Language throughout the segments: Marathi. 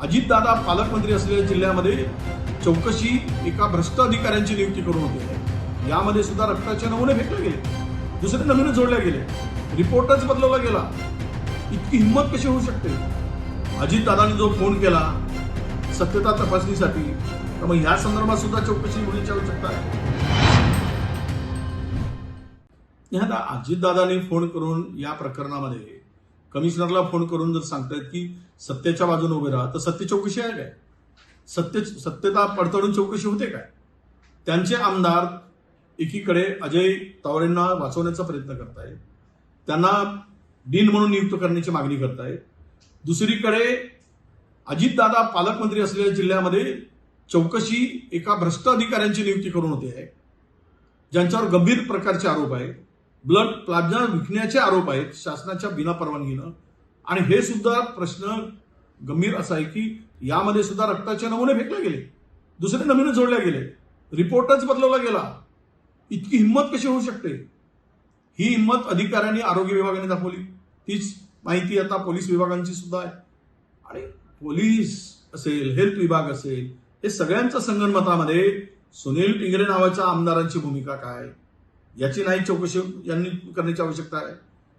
अजितदादा पालकमंत्री असलेल्या जिल्ह्यामध्ये चौकशी एका भ्रष्ट अधिकाऱ्यांची नियुक्ती करून होती. आहे यामध्ये सुद्धा रक्ताचे नमुने फेकले गेले. दुसरे नमुने जोडले गेले. रिपोर्टच बदलवला गेला. इतकी हिंमत कशी होऊ शकते? अजितदादांनी जो फोन केला सत्यता तपासणीसाठी तर मग ह्या संदर्भात सुद्धा चौकशी होण्याची आवश्यकता आहे. ह्या अजितदादांनी फोन करून या प्रकरणामध्ये कमिशनरला फोन करून जर सांगतायत की सत्तेच्या बाजूने उभे राहा तर सत्य चौकशी आहे काय? सत्य सत्यता पडताळून चौकशी होते काय? त्यांचे आमदार एकीकडे अजय तावरेंना वाचवण्याचा प्रयत्न करतायत. त्यांना डीन म्हणून नियुक्त करण्याची मागणी करतायत. दुसरीकडे अजितदादा पालकमंत्री असलेल्या जिल्ह्यामध्ये चौकशी एका भ्रष्ट अधिकाऱ्यांची नियुक्ती करून होते. आहे ज्यांच्यावर गंभीर प्रकारचे आरोप आहेत. ब्लड प्लाझ्मा विकण्याचे आरोप आहेत शासनाच्या बिना परवानगीनं. आणि हे सुद्धा प्रश्न गंभीर असा आहे की यामध्ये सुद्धा रक्ताचे नमुने फेकले गेले. दुसरे नमुने जोडले गेले. रिपोर्टच बदलवला गेला. इतकी हिंमत कशी होऊ शकते? ही हिंमत अधिकाऱ्यांनी आरोग्य विभागाने दाखवली. तीच माहिती आता पोलीस विभागांची सुद्धा आहे. आणि पोलीस असेल हेल्थ विभाग असेल हे सगळ्यांच्या संगणमतामध्ये सुनील टिंगरे नावाच्या आमदारांची भूमिका काय? याची नाही चौकशी यांनी करण्याची आवश्यकता आहे.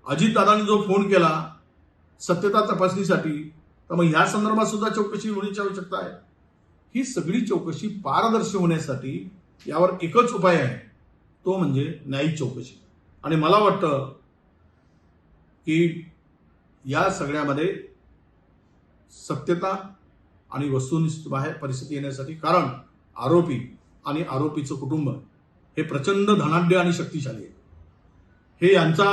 अजितदादांनी जो फोन केला सत्यता तपासणीसाठी तर मग ह्या संदर्भात सुद्धा चौकशी होण्याची आवश्यकता आहे. ही सगळी चौकशी पारदर्शी होण्यासाठी यावर एकच उपाय आहे. तो म्हणजे न्यायिक चौकशी. आणि मला वाटतं की या सगळ्यामध्ये सत्यता आणि वस्तुनिष्ठ बाहेर परिस्थिती येण्यासाठी कारण आरोपी आणि आरोपीचं कुटुंब हे प्रचंड धनाढ्य आणि शक्तिशाली आहे. हे यांचा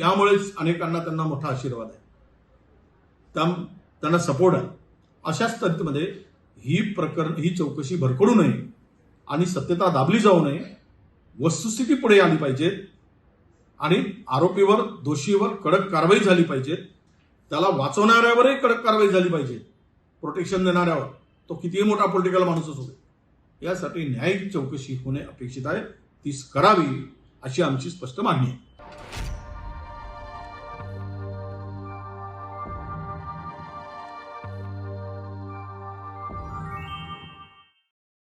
यामुळेच अनेकांना त्यांना मोठा आशीर्वाद आहे. त्या त्यांना सपोर्ट आहे. अशाच स्थितीमध्ये ही प्रकरण ही चौकशी भरकडू नये आणि सत्यता दाबली जाऊ नये वस्तुस्थिती पुढे आली पाहिजे आणि आरोपीवर दोषीवर कडक कारवाई झाली पाहिजे. त्याला वाचवणाऱ्यावरही कडक कारवाई झाली पाहिजे. प्रोटेक्शन देणाऱ्यावर. तो कितीही मोठा पॉलिटिकल माणूस असू दे. यासाठी न्यायिक चौकशी होणे अपेक्षित आहे. तीच करावी अशी आमची स्पष्ट मागणी आहे.